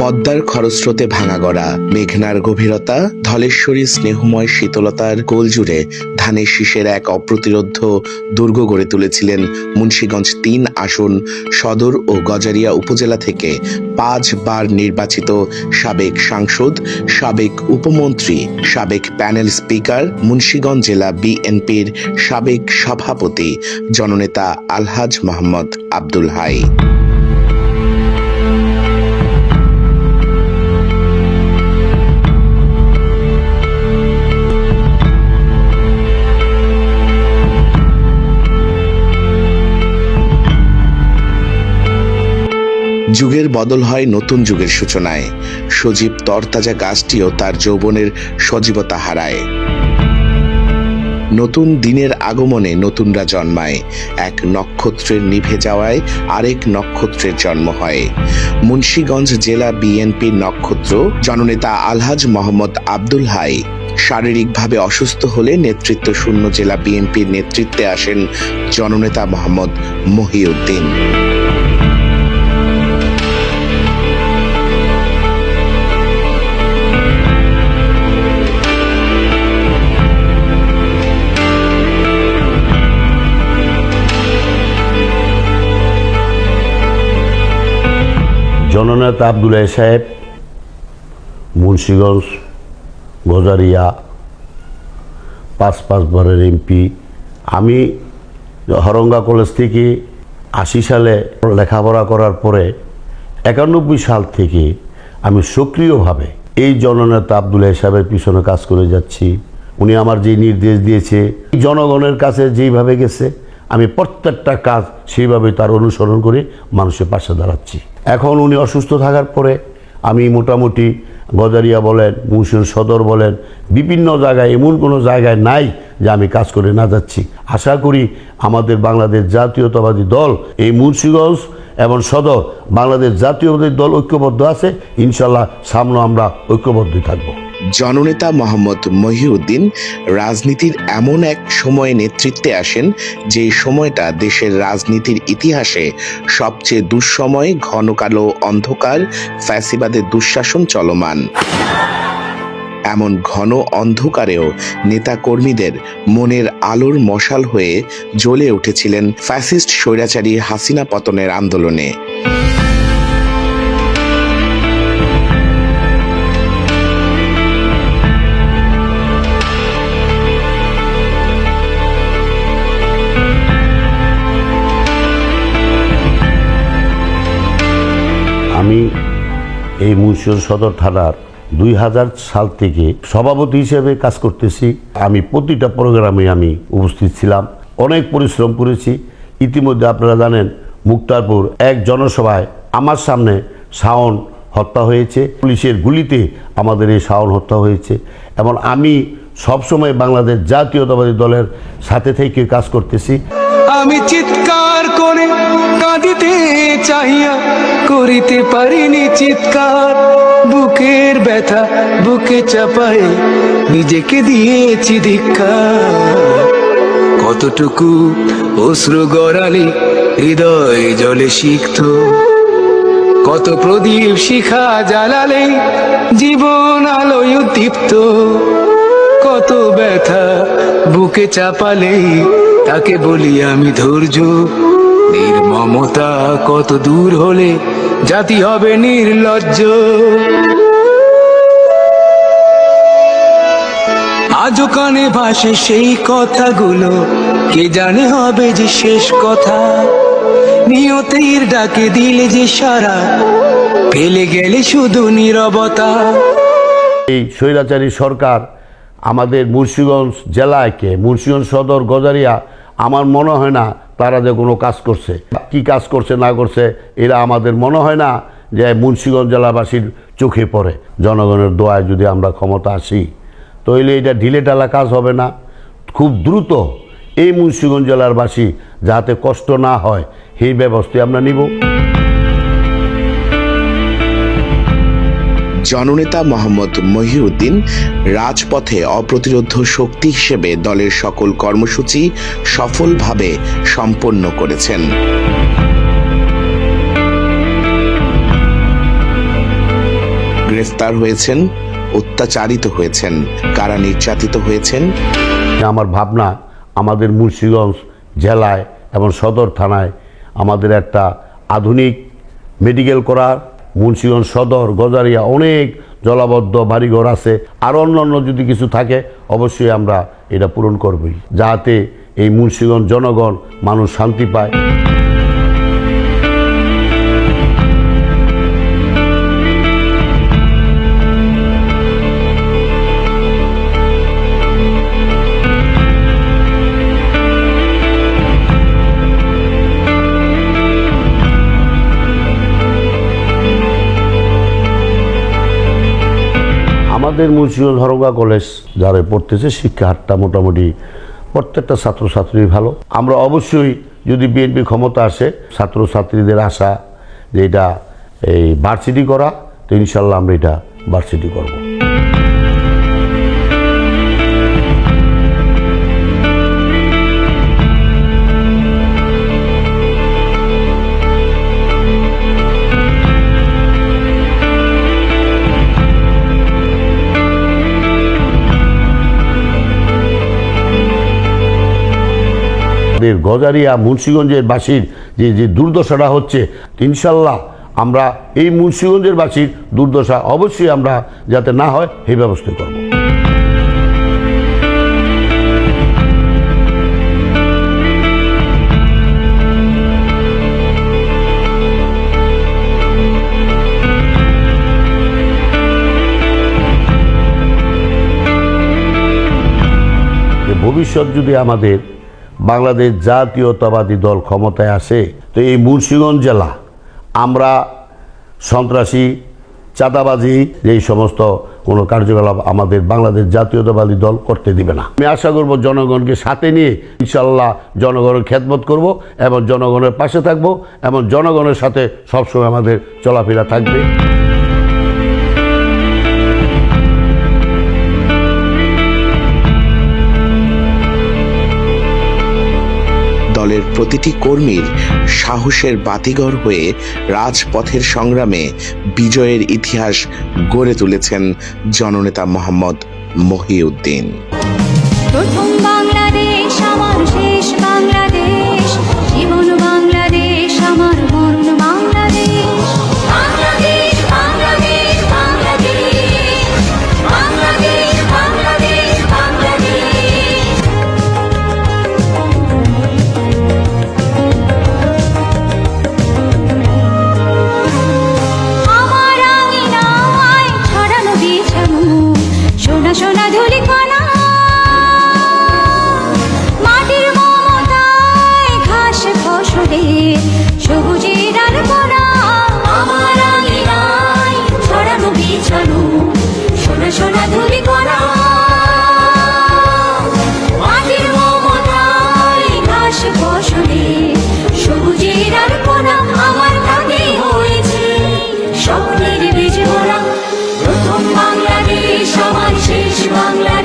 পদ্মার খরস্রোতে ভাঙা গড়া, মেঘনার গভীরতা, ধলেশ্বরী স্নেহময় শীতলতার কোল জুড়ে ধানের শীষের এক অপ্রতিরোধ্য দুর্গ গড়ে তুলেছিলেন মুন্সীগঞ্জ তিন আসন সদর ও গজারিয়া উপজেলা থেকে পাঁচবার নির্বাচিত সাবেক সাংসদ, সাবেক উপমন্ত্রী, সাবেক প্যানেল স্পিকার, মুন্সীগঞ্জ জেলা বিএনপির সাবেক সভাপতি, জননেতা আলহাজ মোহাম্মদ আব্দুল হাই। যুগের বদল হয় নতুন যুগের সূচনায়। সজীব তরতাজা গাছটিও তার যৌবনের সজীবতা হারায়। নতুন দিনের আগমনে নতুনরা জন্মায়। এক নক্ষত্রের নিভে যাওয়ায় আরেক নক্ষত্রের জন্ম হয়। মুন্সীগঞ্জ জেলা বিএনপির নক্ষত্র জননেতা আলহাজ মোহাম্মদ আব্দুল হাই শারীরিকভাবে অসুস্থ হলে নেতৃত্ব শূন্য জেলা বিএনপির নেতৃত্বে আসেন জননেতা মোহাম্মদ মহিউদ্দিন। জননেতা আবদুল্লাহ সাহেব, মুন্সীগঞ্জ, গজারিয়া পাঁচ পাঁচবারের এমপি। আমি হরঙ্গা কলেজ থেকে আশি সালে লেখাপড়া করার পরে একানব্বই সাল থেকে আমি সক্রিয়ভাবে এই জননেতা আবদুল্লাহ সাহেবের পিছনে কাজ করে যাচ্ছি। উনি আমার যে নির্দেশ দিয়েছে জনগণের কাছে যেইভাবে গেছে আমি প্রত্যেকটা কাজ সেইভাবে তার অনুসরণ করে মানুষের পাশে দাঁড়াচ্ছি। এখন উনি অসুস্থ থাকার পরে আমি মোটামুটি গজারিয়া বলেন মুসুর সদর বলেন, বিভিন্ন জায়গায়, এমন কোনো জায়গায় নাই যে আমি কাজ করে না যাচ্ছি। আশা করি আমাদের বাংলাদেশ জাতীয়তাবাদী দল, এই মুন্সিগঞ্জ এবং সদর বাংলাদেশ জাতীয়তাবাদী দল ঐক্যবদ্ধ আছে। ইনশাল্লাহ সামনে আমরা ঐক্যবদ্ধই থাকব। জননেতা মোহাম্মদ মহিউদ্দিন রাজনীতির এমন এক সময়ে নেতৃত্বে আসেন যে সময়টা দেশের রাজনীতির ইতিহাসে সবচেয়ে দুঃসময়, ঘন কালো অন্ধকার, ফ্যাসিবাদের দুঃশাসন চলমান। এমন ঘন অন্ধকারেও নেতাকর্মীদের মনের আলোর মশাল হয়ে জ্বলে উঠেছিলেন ফ্যাসিস্ট স্বৈরাচারী হাসিনা পতনের আন্দোলনে। মুন্সিগঞ্জ সদর থানার দুই হাজার সাল থেকে সভাপতি হিসেবে কাজ করতেছি। আমি প্রতিটা প্রোগ্রামে আমি উপস্থিত ছিলাম। অনেক পরিশ্রম করেছি। ইতিমধ্যে আপনারা জানেন, মুক্তারপুর এক জনসভায় আমার সামনে শাওন হত্যা হয়েছে। পুলিশের গুলিতে আমাদের এই শাওন হত্যা হয়েছে। এবং আমি সবসময় বাংলাদেশ জাতীয়তাবাদী দলের সাথে থেকে কাজ করতেছি। আমি চিৎকার করে কাঁদিতে চাহিয়া করিতে পারিনি চিৎকার। বুকের ব্যথা বুকে চাপাই নিজেকে দিয়েছি ধিক্কার কতটুকু অশ্রু গড়ালি হৃদয় জলে শিখত কত প্রদীপ শিখা জ্বালালে জীবন আলোয় উদ্দীপ্ত। কত ব্যথা বুকে চাপালে তাকে বলি আমি ধৈর্য। নির্মমতা কত দূর হলে জাতি হবে নির্লজ্জ। আজও কানে ভাসে সেই কথাগুলো, কে জানে হবে যে শেষ কথা? নিয়তির ডাকে দিলে যে সারা, ফেলে গেলে শুধু নীরবতা। এই স্বৈরাচারী সরকার আমাদের মুন্সিগঞ্জ জেলাকে মুন্সিগঞ্জ সদর গজারিয়া আমার মনে হয় না তারা যে কোনো কাজ করছে। কি কাজ করছে, না করছে, এরা আমাদের মনে হয় না যে মুন্সীগঞ্জ জেলাবাসীর চোখে পড়ে। জনগণের দোয়ায় যদি আমরা ক্ষমতা আসি, তাহলে এটা ঢিলে ঢালা কাজ হবে না। খুব দ্রুত এই মুন্সিগঞ্জ জেলারবাসী যাতে কষ্ট না হয়, সেই ব্যবস্থা আমরা নিব। জননেতা মোহাম্মদ মহিউদ্দিন রাজপথে অপ্রতিরোধ শক্তি হিসেবে দলের সকল কর্মসূচি সফলভাবে সম্পন্ন করেছেন। গ্রেফতার হয়েছেন, অত্যাচারিত হয়েছেন, কারা নির্যাতিত হয়েছেন? আমার ভাবনা, আমাদের মুন্সিগঞ্জ জেলায় এবং সদর থানায় আমাদের একটা আধুনিক মেডিকেল করার মুন্সিগঞ্জ সদর, গজারিয়া অনেক জলাবদ্ধ বাড়িঘর আছে। আর অন্যান্য যদি কিছু থাকে, অবশ্যই আমরা এটা পূরণ করবই। যাতে এই মুন্সিগঞ্জ জনগণ মানুষ শান্তি পায়। আমাদের মুন্সিগঞ্জ হরঙ্গা কলেজ যারা পড়তেছে শিক্ষা হারটা মোটামুটি প্রত্যেকটা ছাত্রছাত্রী ভালো। আমরা অবশ্যই যদি বিএনপি ক্ষমতা আসে, ছাত্রছাত্রীদের আশা যে এটা এই ভার্সিটি করা, তো ইনশাল্লাহ আমরা এটা ভার্সিটি করব। আমাদের গজারিয়া মুন্সিগঞ্জের বাসীর যে যে দুর্দশাটা হচ্ছে, ইনশাল্লাহ আমরা এই মুন্সিগঞ্জের বাসীর দুর্দশা অবশ্যই আমরা যাতে না হয় এই ব্যবস্থা করব। ভবিষ্যৎ যদি আমাদের বাংলাদেশ জাতীয়তাবাদী দল ক্ষমতায় আসে তো এই মুন্সিগঞ্জ জেলা, আমরা সন্ত্রাসী, চাঁদাবাজি, এই সমস্ত কোনো কার্যকলাপ আমাদের বাংলাদেশ জাতীয়তাবাদী দল করতে দিবে না। আমি আশা করব জনগণকে সাথে নিয়ে ইনশাল্লাহ জনগণের খেদমত করব এবং জনগণের পাশে থাকব এবং জনগণের সাথে সবসময় আমাদের চলাফেরা থাকবে। দলের প্রতিটি কর্মীর সাহসের বাতিঘর হয়ে রাজপথের সংগ্রামে বিজয়ের ইতিহাস গড়ে তুলেছেন জননেতা মোহাম্মদ মহিউদ্দিন। প্রথম বাংলাদেশ প্রথম বাংলাদেশ আমার শেষ বাংলা